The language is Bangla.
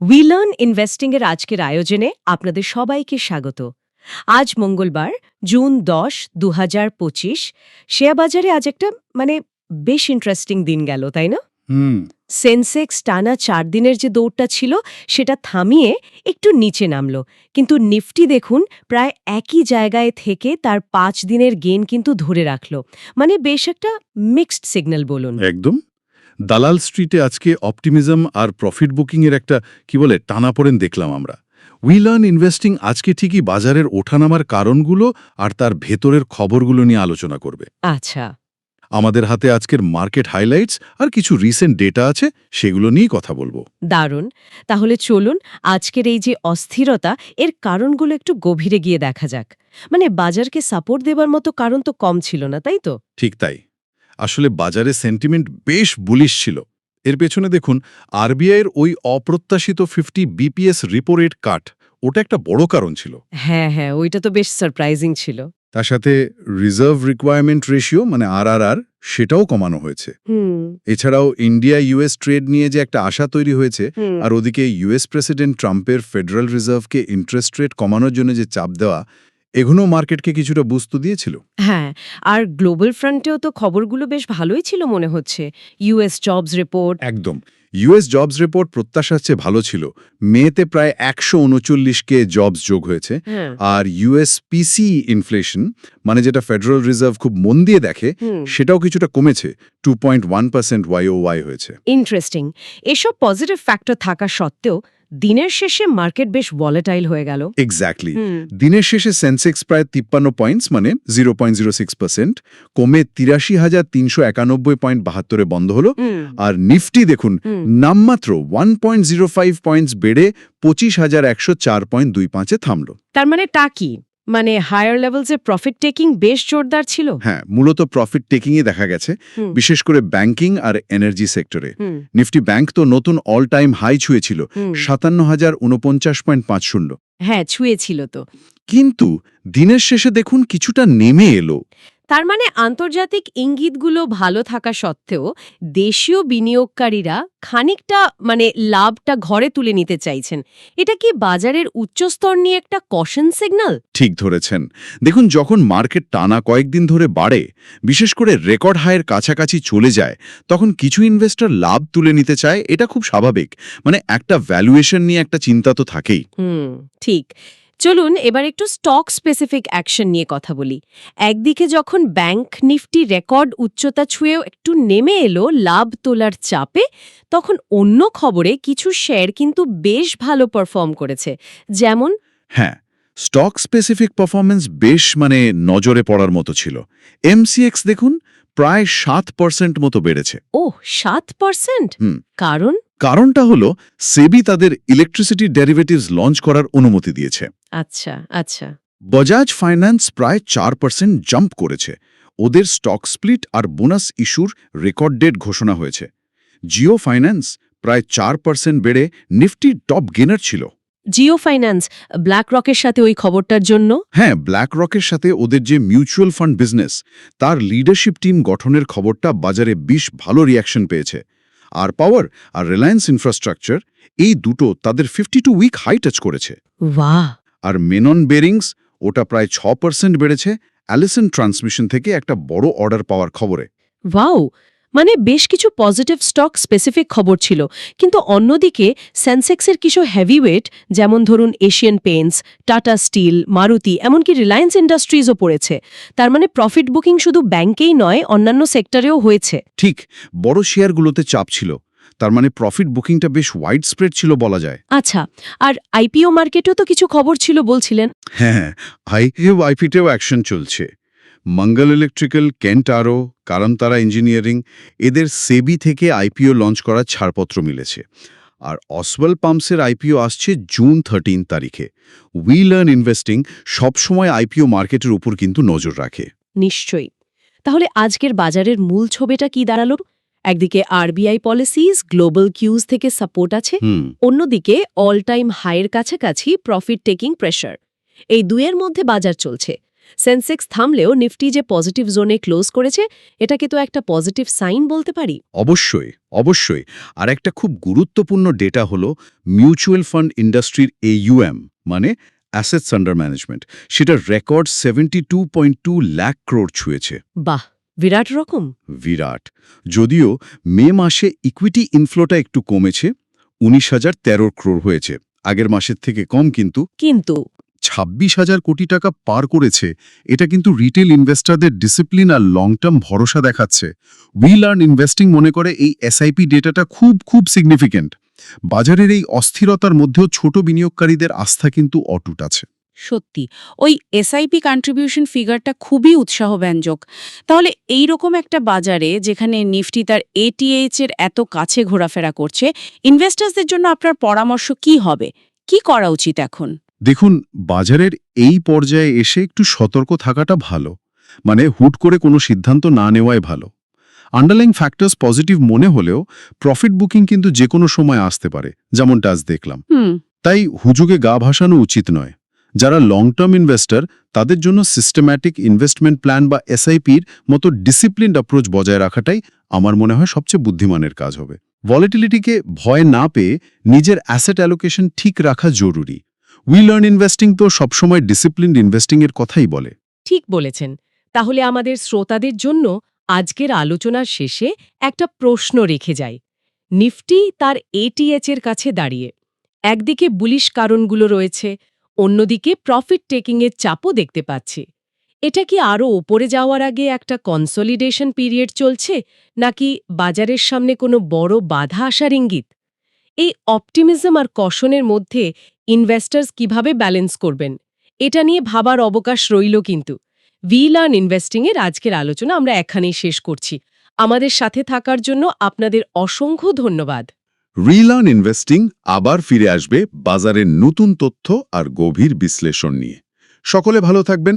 উই লার্ন ইনভেস্টিং এর আজকের আয়োজনে আপনাদের সবাইকে স্বাগত। আজ মঙ্গলবার জুন দশ দু হাজার পঁচিশ। শেয়ার বাজারে আজ একটা মানে বেশ ইন্টারেস্টিং দিন গেল তাই না? হুম। সেন্সেক্স টানা চার দিনের যে দৌড়টা ছিল সেটা থামিয়ে একটু নিচে নামল। কিন্তু নিফটি দেখুন প্রায় একই জায়গায় থেকে তার পাঁচ দিনের গেন কিন্তু ধরে রাখল। মানে বেশ একটা মিক্সড সিগন্যাল বলুন। একদম। দালাল স্ট্রিটে আজকে অপটিমিজম আর প্রফিট বুকিংয়ের একটা কি বলে টানাপোড়েন দেখলাম আমরা। উই লার্ন ইনভেস্টিং আজকে ঠিকই বাজারের ওঠানামার কারণগুলো আর তার ভেতরের খবরগুলো নিয়ে আলোচনা করবে। আচ্ছা। আমাদের হাতে আজকের মার্কেট হাইলাইটস আর কিছু রিসেন্ট ডেটা আছে সেগুলো নিয়েই কথা বলব। দারুণ। তাহলে চলুন আজকের এই যে অস্থিরতা এর কারণগুলো একটু গভীরে গিয়ে দেখা যাক। মানে বাজারকে সাপোর্ট দেবার মতো কারণ তো কম ছিল না তাই তো? ঠিক তাই। আসলে বাজারে সেন্টিমেন্ট বেশ বুলিশ ছিল। এর পেছনে দেখুন আরবিআইয়ের ওই অপ্রত্যাশিত fifty bps repo rate cut ওটা একটা বড় কারণ ছিল। হ্যাঁ হ্যাঁ ওইটা তো বেশ সারপ্রাইজিং ছিল। তার সাথে রিজার্ভ রিকোয়ারমেন্ট রেশিও মানে আরআরআর সেটাও কমানো হয়েছে। এছাড়াও ইন্ডিয়া ইউএস ট্রেড নিয়ে যে একটা আশা তৈরি হয়েছে আর ওদিকে ইউএস প্রেসিডেন্ট ট্রাম্পের ফেডারেল রিজার্ভকে ইন্টারেস্ট রেট কমানোর জন্য যে চাপ দেওয়া এগুলো মার্কেটকে কিছুটা বুস্তু দিয়েছিল। হ্যাঁ আর গ্লোবাল ফ্রন্টেও তো খবরগুলো বেশ ভালোই ছিল মনে হচ্ছে। US jobs report. একদম। ইউএস জবস রিপোর্ট প্রত্যাশার চেয়ে ভালো ছিল। মেতে প্রায় একশো উনচল্লিশকে জবস যোগ হয়েছে। হ্যাঁ। আর ইউএস পিসি ইনফ্লেশন মানে যেটা ফেডারেল রিজার্ভ খুব মন দিয়ে দেখে সেটাও কিছুটা কমেছে। Two point one percent Y হয়েছে। ইন্টারেস্টিং। এসব পজিটিভ ফ্যাক্টর থাকা সত্ত্বেও দিনের শেষে মার্কেট বেশ ভলেটাইল হয়ে গেল। এক্স্যাক্টলি দিনের শেষে সেন্সেক্স প্রায় তিপ্পান্ন পয়েন্টস মানে zero point zero six percent কমে তিরাশি হাজার তিনশো একানব্বই পয়েন্ট বাহাত্তরে বন্ধ হলো। আর নিফটি দেখুন নামমাত্র one point zero five points বেড়ে পঁচিশ হাজার একশো চার পয়েন্ট দুই পাঁচে থামলো। তার মানে টা কি? মানে হায়ার লেভেলসে প্রফিট টেকিং বেশ জোরদার ছিল? হ্যাঁ মূলত প্রফিট টেকিংই দেখা গেছে বিশেষ করে ব্যাংকিং আর এনার্জি সেক্টরে নিফটি ব্যাংক তো নতুন অল টাইম হাই ছুঁয়েছিল সাতান্ন হাজার উনপঞ্চাশ পয়েন্ট পাঁচ শূন্য। হ্যাঁ ছুঁয়েছিল তো। কিন্তু দিনের শেষে দেখুন কিছুটা নেমে এলো। তার মানে আন্তর্জাতিক ইঙ্গিতগুলো ভালো থাকা সত্ত্বেও দেশীয় বিনিয়োগকারীরা খানিকটা মানে লাভটা ঘরে তুলে নিতে চাইছেন। এটা কি বাজারের উচ্চস্তর নিয়ে একটা কশন সিগন্যাল ঠিক ধরেছেন। দেখুন যখন মার্কেট টানা কয়েকদিন ধরে বাড়ে বিশেষ করে রেকর্ড হায়ের কাছাকাছি চলে যায় তখন কিছু ইনভেস্টর লাভ তুলে নিতে চায় এটা খুব স্বাভাবিক। মানে একটা ভ্যালুয়েশন নিয়ে একটা চিন্তা তো থাকেই। হুম ঠিক। চলুন এবার একটু স্টক স্পেসিফিক অ্যাকশন নিয়ে কথা বলি। একদিকে যখন ব্যাংক নিফটি রেকর্ড উচ্চতা ছুঁয়েও একটু নেমে এলো লাভ তোলার চাপে তখন অন্য খবরে কিছু শেয়ার কিন্তু বেশ ভালো পারফর্ম করেছে। যেমন হ্যাঁ স্টক স্পেসিফিক পারফরমেন্স বেশ মানে নজরে পড়ার মতো ছিল। এমসিএক্স দেখুন প্রায় সাত পার্সেন্ট মতো বেড়েছে। ও সাত পার্সেন্ট। কারণ কারণটা হলো সেবি তাদের ইলেকট্রিসিটি ডেরিভেটিভস লঞ্চ করার অনুমতি দিয়েছে। আচ্ছা আচ্ছা। বজাজ ফাইন্যান্স প্রায় চার পার্সেন্ট জাম্প করেছে। ওদের স্টক স্প্লিট আর বোনাস ইস্যুর রেকর্ড ডেট ঘোষণা হয়েছে। জিও ফাইন্যান্স প্রায় চার পার্সেন্ট বেড়ে নিফটি টপ গেনার ছিল। জিও ফাইন্যান্স ব্ল্যাক রকের সাথে ওই খবরটার জন্য? হ্যাঁ ব্ল্যাক রকের সাথে ওদের যে মিউচুয়াল ফান্ড বিজনেস তার লিডারশিপ টিম গঠনের খবরটা বাজারে বেশ ভালো রিয়াকশন পেয়েছে। আর পাওয়ার আর রিলায়েন্স ইনফ্রাস্ট্রাকচার এই দুটো তাদের fifty two week high touch করেছে। বাহ! আর মেনন বেরিংস ওটা প্রায় ছ পার্সেন্ট বেড়েছে অ্যালিসন ট্রান্সমিশন থেকে একটা বড় অর্ডার পাওয়ার খবরে। ওয়াও মানে বেশ কিছু পজিটিভ স্টক স্পেসিফিক খবর ছিল। কিন্তু অন্যদিকে সেন্সেক্সের কিছু হেভিওয়েট যেমন ধরুন Asian Paints Tata steel Maruti এমনকি রিলায়েন্স ইন্ডাস্ট্রিজও পড়েছে। তার মানে প্রফিট বুকিং শুধু ব্যাংকেই নয় অন্যান্য সেক্টরেও হয়েছে। ঠিক বড় শেয়ারগুলোতে চাপ ছিল। তার মানে প্রফিট বুকিংটা বেশ ওয়াইড স্প্রেড ছিল বলা যায়। আচ্ছা আর আইপিও মার্কেটেও তো কিছু খবর ছিল বলছিলেন। হ্যাঁ আইপিও আইপিটেও অ্যাকশন চলছে। মঙ্গল ইলেকট্রিক্যাল কেন্ট আরও কারণতারা ইঞ্জিনিয়ারিং এদের সেবি থেকে আইপিও লঞ্চ করার ছাড়পত্র মিলেছে। আর অসওয়েল পাম্পসের আইপিও আসছে জুন থার্টিন তারিখে। উই লার্ন ইনভেস্টিং সবসময় আইপিও মার্কেটের উপর কিন্তু নজর রাখে। নিশ্চয়ই। তাহলে আজকের বাজারের মূল ছবিটা কি দাঁড়াল? একদিকে আরবিআই পলিসিস গ্লোবাল কিউজ থেকে সাপোর্ট আছে। অন্যদিকে অল টাইম হাইয়ের কাছাকাছি প্রফিট টেকিং প্রেশার এই দুয়ের মধ্যে বাজার চলছে। সেন্সেক্স থামলেও নিফটি যে পজিটিভ জোনে ক্লোজ করেছে এটাকে তো একটা পজিটিভ সাইন বলতে পারি। অবশ্যই অবশ্যই। আর একটা খুব গুরুত্বপূর্ণ ডেটা হলো মিউচুয়াল ফান্ড ইন্ডাস্ট্রির এইউএম মানে অ্যাসেটস আন্ডার ম্যানেজমেন্ট। সেটা record seventy two point two lakh crore ছুঁয়েছে। বাহ বিরাট রকম। বিরাট। যদিও মে মাসে ইকুইটি ইনফ্লোটা একটু কমেছে উনিশ হাজার তেরো ক্রোর হয়েছে। আগের মাসের থেকে কম কিন্তু। কিন্তু ছাব্বিশ হাজার কোটি টাকা পার করেছে, এটা কিন্তু রিটেল ইনভেস্টরদের ডিসিপ্লিন আর লং টার্ম ভরসা দেখাচ্ছে। উই লার্ন ইনভেস্টিং মনে করে এই এসআইপি ডেটাটা খুব খুব সিগনিফিক্যান্ট বাজারের এই অস্থিরতার মধ্যেও ছোট বিনিয়োগকারীদের আস্থা কিন্তু অটুট আছে। সত্যি, ওই এসআইপি কন্ট্রিবিউশন ফিগারটা খুবই উৎসাহব্যঞ্জক। তাহলে এই রকম একটা বাজারে যেখানে নিফটি তার এটিএইচ এর এত কাছে ঘোরাফেরা করছে ইনভেস্টার্সদের জন্য আপনার পরামর্শ কি হবে? কি করা উচিত এখন? দেখুন বাজারের এই পর্যায়ে এসে একটু সতর্ক থাকাটা ভালো। মানে হুট করে কোনো সিদ্ধান্ত না নেওয়াই ভালো। আন্ডারলাইং ফ্যাক্টরস পজিটিভ মনে হলেও প্রফিট বুকিং কিন্তু যে কোনো সময় আসতে পারে যেমনটা আজ দেখলাম। তাই হুজুগে গা ভাসানো উচিত নয়। যারা লং টার্ম ইনভেস্টর তাদের জন্য সিস্টেম্যাটিক ইনভেস্টমেন্ট প্ল্যান বা এসআইপির মতো ডিসিপ্লিনড অ্যাপ্রোচ বজায় রাখাটাই আমার মনে হয় সবচেয়ে বুদ্ধিমানের কাজ হবে। ভলিটিলিটিকে ভয় না পেয়ে নিজের অ্যাসেট অ্যালোকেশন ঠিক রাখা জরুরি। উই লার্ন ইনভেস্টিং তো সবসময় ডিসিপ্লিনড ইনভেস্টিংয়ের কথাই বলে। ঠিক বলেছেন। তাহলে আমাদের শ্রোতাদের জন্য আজকের আলোচনার শেষে একটা প্রশ্ন রেখে যায় নিফটি তার এটিএচ এর কাছে দাঁড়িয়ে। একদিকে বুলিশ কারণগুলো রয়েছে, অন্যদিকে প্রফিট টেকিংয়ের চাপও দেখতে পাচ্ছি। এটা কি আরও ওপরে যাওয়ার আগে একটা কনসলিডেশন পিরিয়ড চলছে, নাকি বাজারের সামনে কোনো বড় বাধা আসার ইঙ্গিত? এই অপটিমিজম আর কশনের মধ্যে ইনভেস্টার্স কীভাবে ব্যালেন্স করবেন? এটা নিয়ে ভাবার অবকাশ রইল কিন্তু। ভি লার্ন ইনভেস্টিংয়ের আজকের আলোচনা আমরা এখানেই শেষ করছি। আমাদের সাথে থাকার জন্য আপনাদের অসংখ্য ধন্যবাদ। রিলার্ন ইনভেস্টিং আবার ফিরে আসবে বাজারের নতুন তথ্য আর গভীর বিশ্লেষণ নিয়ে। সকলে ভালো থাকবেন।